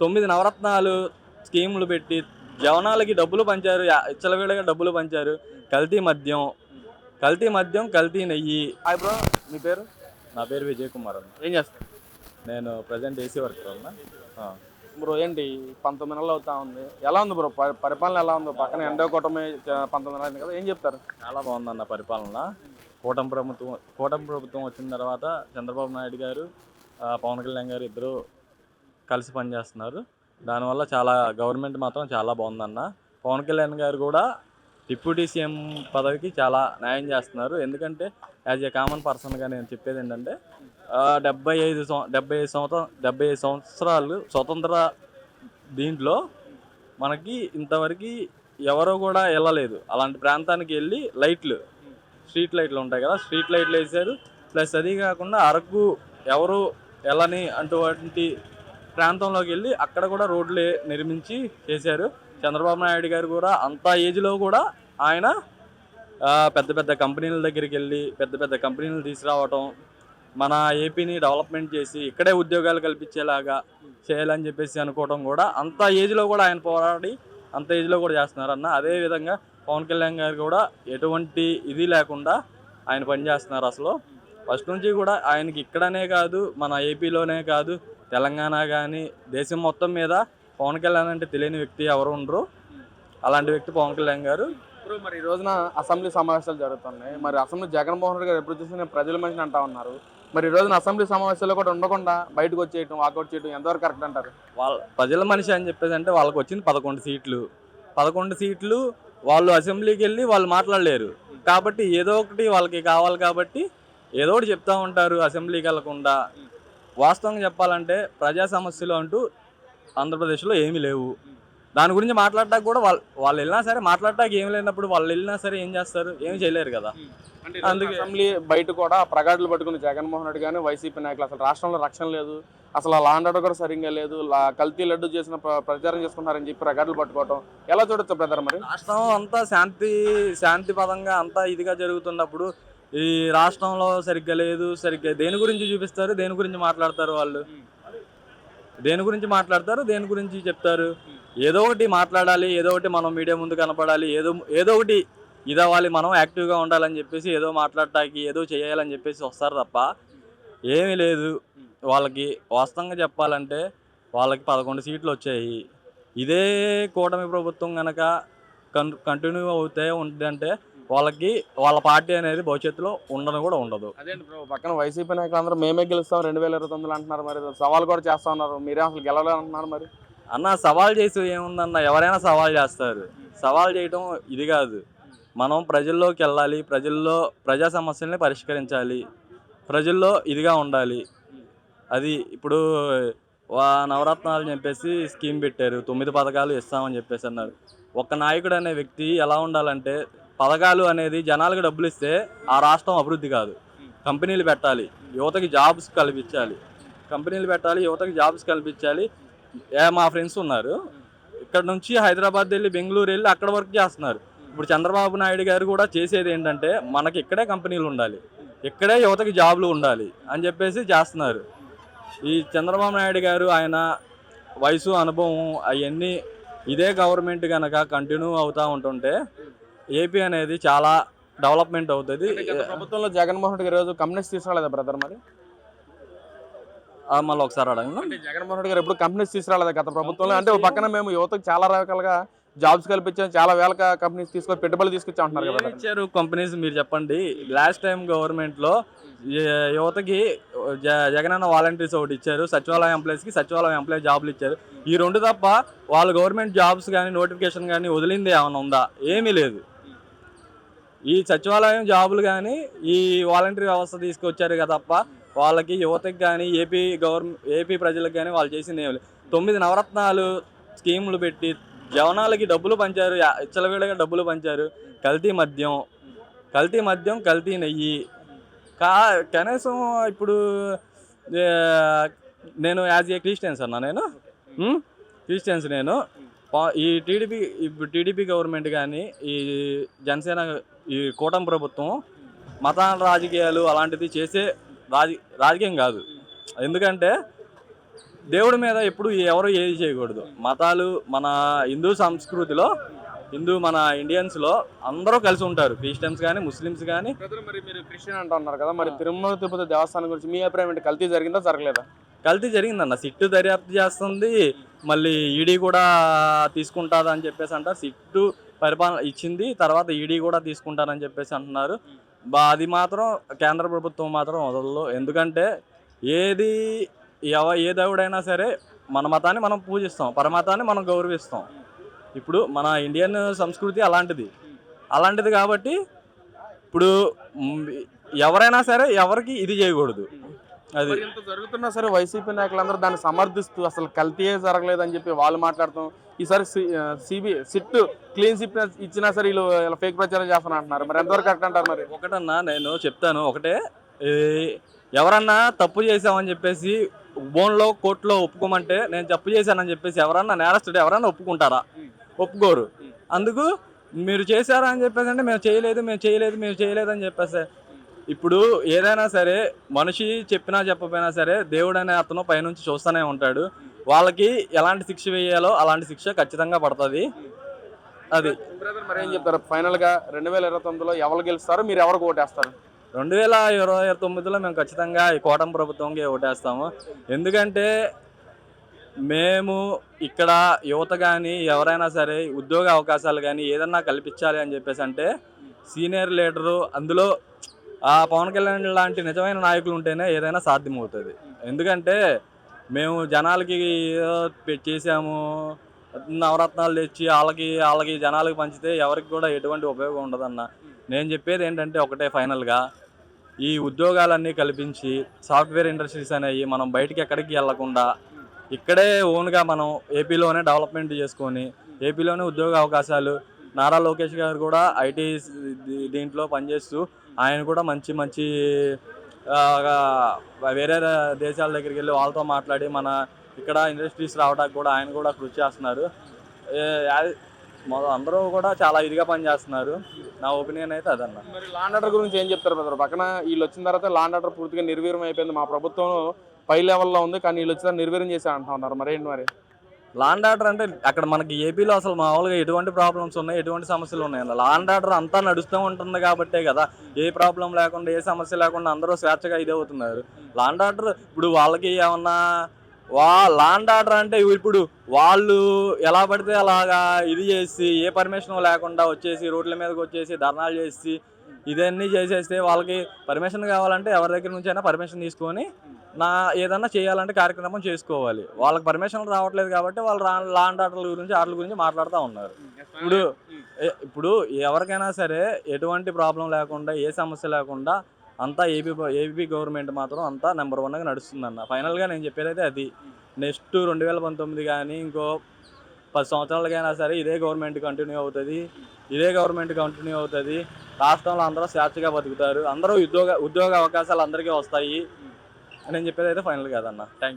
తొమ్మిది నవరత్నాలు స్కీములు పెట్టి జవనాలకి డబ్బులు పంచారు ఇచ్చలవిడిగా డబ్బులు పంచారు. కల్తీ మద్యం కల్తీ మద్యం కల్తీ నెయ్యి. హాయ్ బ్రో మీ పేరు? నా పేరు విజయ్ కుమార్ అన్న. ఏం చేస్తారు నేను ప్రజెంట్ ఏసీ వర్కర్ అన్న. ఆ. బ్రో ఏంటి పంతొమ్మిది నెలలు అవుతా ఉంది? ఎలా ఉంది బ్రో? పరి- పరిపాలన ఎలా ఉంది? పక్కన ఎండో కూటమి పంతొమ్మిది నెలలు అయింది కదా ఏం చెప్తారు? చాలా బాగుందన్న పరిపాలన. కూటమి ప్రభుత్వం కూటమి ప్రభుత్వం వచ్చిన తర్వాత చంద్రబాబు నాయుడు గారు పవన్ కళ్యాణ్ గారు ఇద్దరు కలిసి పనిచేస్తున్నారు. దానివల్ల చాలా గవర్నమెంట్ మాత్రం చాలా బాగుందన్న. పవన్ కళ్యాణ్ గారు కూడా డిప్యూటీ సీఎం పదవికి చాలా న్యాయం చేస్తున్నారు. ఎందుకంటే యాజ్ ఏ కామన్ పర్సన్గా నేను చెప్పేది ఏంటంటే డెబ్బై ఐదు సం డెబ్బై ఐదు సంవత్సరం డెబ్బై ఐదు సంవత్సరాలు స్వతంత్ర దీంట్లో మనకి ఇంతవరకు ఎవరో కూడా వెళ్ళలేదు. అలాంటి ప్రాంతానికి వెళ్ళి లైట్లు స్ట్రీట్ లైట్లు ఉంటాయి కదా స్ట్రీట్ లైట్లు వేసారు ప్లస్ అది కాకుండా అరకు ఎవరు వెళ్ళని అటువంటి ప్రాంతంలోకి వెళ్ళి అక్కడ కూడా రోడ్లు నిర్మించి చేశారు. చంద్రబాబు నాయుడు గారు కూడా అంత ఏజ్లో కూడా ఆయన పెద్ద పెద్ద కంపెనీల దగ్గరికి వెళ్ళి పెద్ద పెద్ద కంపెనీలు తీసుకురావటం మన ఏపీని డెవలప్మెంట్ చేసి ఇక్కడే ఉద్యోగాలు కల్పించేలాగా చేయాలని చెప్పేసి అనుకోవడం కూడా అంత ఏజ్లో కూడా ఆయన పోరాడి అంత ఏజ్లో కూడా చేస్తున్నారు అన్న అదే విధంగా పవన్ కళ్యాణ్ గారు కూడా ఎటువంటి ఇది లేకుండా ఆయన పనిచేస్తున్నారు అసలు. ఫస్ట్ నుంచి కూడా ఆయనకి ఇక్కడనే కాదు మన ఏపీలోనే కాదు తెలంగాణ కానీ దేశం మొత్తం మీద పవన్ కళ్యాణ్ అంటే తెలియని వ్యక్తి ఎవరు ఉండరు. అలాంటి వ్యక్తి పవన్ కళ్యాణ్ గారు. ఇప్పుడు మరి ఈ రోజున అసెంబ్లీ సమావేశాలు జరుగుతున్నాయి. మరి అసెంబ్లీ జగన్మోహన్ రెడ్డి గారు ఎప్పుడు చూసి నేను ప్రజల మనిషిని అంటా ఉన్నారు. మరి ఈ రోజున అసెంబ్లీ సమావేశాల్లో కూడా ఉండకుండా బయటకు వచ్చేయటం వాకౌట్ చేయడం ఎంతవరకు కరెక్ట్ అంటారు? వాళ్ళ ప్రజల మనిషి అని చెప్పేసి అంటే వాళ్ళకి వచ్చింది పదకొండు సీట్లు. పదకొండు సీట్లు వాళ్ళు అసెంబ్లీకి వెళ్ళి వాళ్ళు మాట్లాడలేరు. కాబట్టి ఏదో ఒకటి వాళ్ళకి కావాలి కాబట్టి ఏదో ఒకటి చెప్తా ఉంటారు అసెంబ్లీకి వెళ్ళకుండా. వాస్తవంగా చెప్పాలంటే ప్రజా సమస్యలు అంటూ ఆంధ్రప్రదేశ్లో ఏమీ లేవు. దాని గురించి మాట్లాడటానికి కూడా వాళ్ళు వాళ్ళు వెళ్ళినా సరే మాట్లాడటానికి ఏమి లేనప్పుడు వాళ్ళు వెళ్ళినా సరే ఏం చేస్తారు? ఏమి చేయలేరు కదా. అందుకే- అసెంబ్లీ బయట కూడా ప్రగాడులు పట్టుకుని జగన్మోహన్ రెడ్డి కానీ వైసీపీ నాయకులు అసలు రాష్ట్రంలో రక్షణ లేదు. అసలు లాండ్ ఆర్డర్ కూడా సరిగ్గా లేదు. కల్తీ లడ్డు చేసిన ప్ర- ప్రచారం చేసుకుంటున్నారని చెప్పి ప్రగాడులు పట్టుకోవటం ఎలా చూడొచ్చు బ్రదర్ మరి? రాష్ట్రం అంతా శాంతి శాంతి పదంగా అంతా ఇదిగా జరుగుతున్నప్పుడు ఈ రాష్ట్రంలో సరిగ్గా లేదు సరిగ్గా దేని గురించి చూపిస్తారు దేని గురించి మాట్లాడతారు వాళ్ళు? దేని గురించి మాట్లాడతారు దేని గురించి చెప్తారు? ఏదో ఒకటి మాట్లాడాలి ఏదో ఒకటి మనం మీడియా ముందు కనపడాలి ఏదో ఏదో ఒకటి ఇదవ్వాలి మనం యాక్టివ్గా ఉండాలని చెప్పేసి ఏదో మాట్లాడటానికి ఏదో చేయాలని చెప్పేసి వస్తారు తప్ప ఏమీ లేదు. వాళ్ళకి వాస్తవంగా చెప్పాలంటే వాళ్ళకి పదకొండు సీట్లు వచ్చాయి. ఇదే కూటమి ప్రభుత్వం కనుక కన్ కంటిన్యూ అవుతే ఉంటుందంటే వాళ్ళకి వాళ్ళ పార్టీ అనేది భవిష్యత్తులో ఉండను కూడా ఉండదు. అదేంటి బ్రో పక్కన వైసీపీ నాయకులు అందరూ మేమే గెలుస్తాం రెండు వేల ఇరవై తొమ్మిదిలో అంటున్నారు మరి. సవాల్ కూడా చేస్తా ఉన్నారు. మీరే అసలు గెలవలేదు అంటున్నారు మరి. అన్న సవాల్ చేసి ఏముందన్న ఎవరైనా సవాల్ చేస్తారు. సవాల్ చేయటం ఇది కాదు. మనం ప్రజల్లోకి వెళ్ళాలి ప్రజల్లో ప్రజా సమస్యల్ని పరిష్కరించాలి ప్రజల్లో ఇదిగా ఉండాలి. అది ఇప్పుడు నవరత్నాలు చెప్పేసి స్కీమ్ పెట్టారు తొమ్మిది పథకాలు ఇస్తామని చెప్పేసి అన్నారు. ఒక నాయకుడు అనే వ్యక్తి ఎలా ఉండాలంటే పథకాలు అనేది జనాలకు డబ్బులు ఇస్తే ఆ రాష్ట్రం అభివృద్ధి కాదు. కంపెనీలు పెట్టాలి యువతకి జాబ్స్ కల్పించాలి. కంపెనీలు పెట్టాలి యువతకి జాబ్స్ కల్పించాలి. ఏ మా ఫ్రెండ్స్ ఉన్నారు. ఇక్కడ నుంచి హైదరాబాద్ వెళ్ళి బెంగళూరు వెళ్ళి అక్కడ వర్క్ చేస్తున్నారు. ఇప్పుడు చంద్రబాబు నాయుడు గారు కూడా చేసేది ఏంటంటే మనకి ఇక్కడే కంపెనీలు ఉండాలి. ఇక్కడే యువతకి జాబ్లు ఉండాలి అని చెప్పేసి చేస్తున్నారు. ఈ చంద్రబాబు నాయుడు గారు ఆయన వయసు అనుభవం అవన్నీ ఇదే గవర్నమెంట్ కనుక కంటిన్యూ అవుతూ ఉంటుంటే ఏపీ అనేది చాలా డెవలప్మెంట్ అవుతుంది. ప్రభుత్వంలో జగన్మోహన్ రెడ్డి గారు ఈరోజు కమ్యూనిస్ట్ తీసుకురాలేదా బ్రదర్ మరి? మళ్ళీ ఒకసారి అడగను? అంటే జగన్మోహన్ రెడ్డి గారు ఎప్పుడు కంపెనీస్ తీసుకురాలేదా గత ప్రభుత్వంలో? అంటే పక్కన మేము యువతకు చాలా రకాలుగా జాబ్స్ కల్పించాం చాలా వేల కంపెనీస్ తీసుకొని పెట్టుబడులు తీసుకొచ్చి అంటున్నారు కదా ఇచ్చారు కంపెనీస్ మీరు చెప్పండి? లాస్ట్ టైం గవర్నమెంట్లో ఏ- యువతకి జగనన్న వాలంటీర్స్ ఒకటి ఇచ్చారు సచివాలయం ఎంప్లాయీస్కి సచివాలయం ఎంప్లాయీ జాబ్లు ఇచ్చారు. ఈ రెండు తప్ప వాళ్ళు గవర్నమెంట్ జాబ్స్ కానీ నోటిఫికేషన్ కానీ వదిలింది ఏమైనా ఉందా? ఏమీ లేదు. ఈ సచివాలయం జాబులు కానీ ఈ వాలంటీర్ వ్యవస్థ తీసుకొచ్చారు కదా తప్ప వాళ్ళకి యువతకి కానీ ఏపీ గవర్నమెంట్ ఏపీ ప్రజలకు కానీ వాళ్ళు చేసింది ఏమి తొమ్మిది నవరత్నాలు స్కీములు పెట్టి జవనాలకి డబ్బులు పంచారు. యా- డబ్బులు పంచారు. కల్తీ మద్యం కల్తీ మద్యం కల్తీ నెయ్యి. కా కనీసం ఇప్పుడు నేను యాజ్ ఏ క్రిస్టియన్స్ అన్నా నేను? క్రిస్టియన్స్ నేను. ఈ టీడీపీ ఇప్పుడు టీడీపీ గవర్నమెంట్ కానీ ఈ జనసేన ఈ కూటమి ప్రభుత్వం మత రాజకీయాలు అలాంటిది చేసే రాజ రాజకీయం కాదు. ఎందుకంటే దేవుడి మీద ఎప్పుడు ఎవరు ఏది చేయకూడదు. మతాలు మన హిందూ సంస్కృతిలో హిందూ మన ఇండియన్స్లో అందరూ కలిసి ఉంటారు. క్రిస్టియన్స్ కానీ ముస్లిమ్స్ కానీ. మరి మీరు క్రిస్టియన్ అంటున్నారు కదా మరి తిరుమల తిరుపతి దేవస్థానం గురించి మీ అభిప్రాయం ఏంటి? కల్తీ జరిగిందా జరగలేదా? కల్తీ జరిగిందన్న. సిట్టు దర్యాప్తు చేస్తుంది. మళ్ళీ ఈడీ కూడా తీసుకుంటుంది అని చెప్పేసి అంటారు సిట్టు పరిపాలన ఇచ్చింది. తర్వాత ఈడీ కూడా తీసుకుంటారని చెప్పేసి అంటున్నారు. అది మాత్రం కేంద్ర ప్రభుత్వం మాత్రం వదలదు ఎందుకంటే ఏది ఎవ ఏ దేవుడైనా సరే మన మతాన్ని మనం పూజిస్తాం. పరమతాన్ని మనం గౌరవిస్తాం. ఇప్పుడు మన ఇండియన్ సంస్కృతి అలాంటిది. అలాంటిది కాబట్టి ఇప్పుడు ఎవరైనా సరే ఎవరికి ఇది చేయకూడదు. అది. ఇంత జరుగుతున్నా సరే వైసీపీ నాయకులందరూ దాన్ని సమర్థిస్తూ అసలు కల్తీయే జరగలేదని చెప్పి వాళ్ళు మాట్లాడతాం ఈసారి సిబి సిట్ క్లీన్ సిట్ ఇచ్చినా సరే వీళ్ళు ఇలా ఫేక్ ప్రచారం చేస్తున్నా అంటున్నారు. మరి ఎంతవరకు కరెక్ట్ అంటారు మరి? ఒకటన్నా నేను చెప్తాను. ఒకటే ఎవరన్నా తప్పు చేసామని చెప్పేసి బోన్లో కోర్టులో ఒప్పుకోమంటే నేను తప్పు చేశానని చెప్పేసి ఎవరన్నా నేరస్తుడు ఎవరన్నా ఒప్పుకుంటారా? ఒప్పుకోరు. అందుకు మీరు చేశారా అని చెప్పేసి అంటే మేము చేయలేదు మేము చేయలేదు మేము చేయలేదు అని చెప్పేసి ఇప్పుడు ఏదైనా సరే మనిషి చెప్పినా చెప్పకపోయినా సరే దేవుడు అనే అతను పైనుంచి చూస్తూనే ఉంటాడు. వాళ్ళకి ఎలాంటి శిక్ష వేయాలో అలాంటి శిక్ష ఖచ్చితంగా పడుతుంది. అది. మరి ఏం చెప్తారు? ఫైనల్గా రెండు వేల ఇరవై తొమ్మిదిలో ఎవరు గెలుస్తారు మీరు ఎవరికి ఓటేస్తారు? రెండు వేల ఇరవై తొమ్మిదిలో మేము ఖచ్చితంగా ఈ కూటమి ప్రభుత్వంకి ఓటేస్తాము. ఎందుకంటే మేము ఇక్కడ యువత కానీ ఎవరైనా సరే ఉద్యోగ అవకాశాలు కానీ ఏదన్నా కల్పించాలి అని చెప్పేసి అంటే సీనియర్ లీడరు అందులో ఆ పవన్ కళ్యాణ్ లాంటి నిజమైన నాయకులు ఉంటేనే ఏదైనా సాధ్యమవుతుంది. ఎందుకంటే మేము జనాలకి చేసాము నవరత్నాలు తెచ్చి వాళ్ళకి వాళ్ళకి జనాలకి పంచితే ఎవరికి కూడా ఎటువంటి ఉపయోగం ఉండదన్న. నేను చెప్పేది ఏంటంటే ఒకటే ఫైనల్గా ఈ ఉద్యోగాలన్నీ కల్పించి సాఫ్ట్వేర్ ఇండస్ట్రీస్ అనేవి మనం బయటికి ఎక్కడికి వెళ్ళకుండా ఇక్కడే ఓన్గా మనం ఏపీలోనే డెవలప్మెంట్ చేసుకొని ఏపీలోనే ఉద్యోగ అవకాశాలు. నారా లోకేష్ గారు కూడా ఐటీ దీంట్లో పనిచేస్తూ ఆయన కూడా మంచి మంచి వేరే దేశాల దగ్గరికి వెళ్ళి వాళ్ళతో మాట్లాడి మన ఇక్కడ ఇండస్ట్రీస్ రావడానికి కూడా ఆయన కూడా కృషి చేస్తున్నారు. అందరూ కూడా చాలా ఇదిగా పనిచేస్తున్నారు నా ఒపీనియన్ అయితే అదన్న. మరి లాండ్ ఆర్డర్ గురించి ఏం చెప్తారు బ్రదర్? పక్కన వీళ్ళు వచ్చిన తర్వాత లాండ్ ఆర్డర్ పూర్తిగా నిర్వీర్యం అయిపోయింది. మా ప్రభుత్వం పై లెవెల్లో ఉంది కానీ వీళ్ళు వచ్చిన నిర్వీర్యం చేసి అంటా మరేంటి మరి? లాండ్ ఆర్డర్ అంటే అక్కడ మనకి ఏపీలో అసలు మామూలుగా ఎటువంటి ప్రాబ్లమ్స్ ఉన్నాయి ఎటువంటి సమస్యలు ఉన్నాయి? లాండ్ ఆర్డర్ అంతా నడుస్తూ ఉంటుంది కాబట్టే కదా ఏ ప్రాబ్లం లేకుండా ఏ సమస్య లేకుండా అందరూ స్వేచ్ఛగా ఇది అవుతున్నారు. లాండ్ ఆర్డర్ ఇప్పుడు వాళ్ళకి ఏమన్నా వా లాండ్ ఆర్డర్ అంటే ఇప్పుడు వాళ్ళు ఎలా పడితే అలాగా ఇది చేసి ఏ పర్మిషన్ లేకుండా వచ్చేసి రోడ్ల మీదకి వచ్చేసి ధర్నాలు చేసి ఇదన్నీ చేసేస్తే వాళ్ళకి పర్మిషన్ కావాలంటే ఎవరి దగ్గర నుంచి అయినా పర్మిషన్ తీసుకొని నా ఏదన్నా చేయాలంటే కార్యక్రమం చేసుకోవాలి. వాళ్ళకి పర్మిషన్ రావట్లేదు కాబట్టి వాళ్ళు రా- లాండ్ ఆర్డర్ల గురించి ఆటల గురించి మాట్లాడుతూ ఉన్నారు. ఇప్పుడు ఇప్పుడు ఎవరికైనా సరే ఎటువంటి ప్రాబ్లం లేకుండా ఏ సమస్య లేకుండా అంతా ఏపీ ఏపీ గవర్నమెంట్ మాత్రం అంతా నెంబర్ వన్గా నడుస్తుందన్న. ఫైనల్గా నేను చెప్పేది అయితే అది. నెక్స్ట్ రెండు వేల పంతొమ్మిది కానీ ఇంకో పది సంవత్సరాలకైనా సరే ఇదే గవర్నమెంట్ కంటిన్యూ అవుతుంది. ఇదే గవర్నమెంట్ కంటిన్యూ అవుతుంది. రాష్ట్రంలో అందరూ స్వేచ్ఛగా బతుకుతారు. అందరూ ఉద్యోగ ఉద్యోగ అవకాశాలు అందరికీ వస్తాయి. నేను చెప్పేది అయితే ఫైనల్ కాదన్న. థ్యాంక్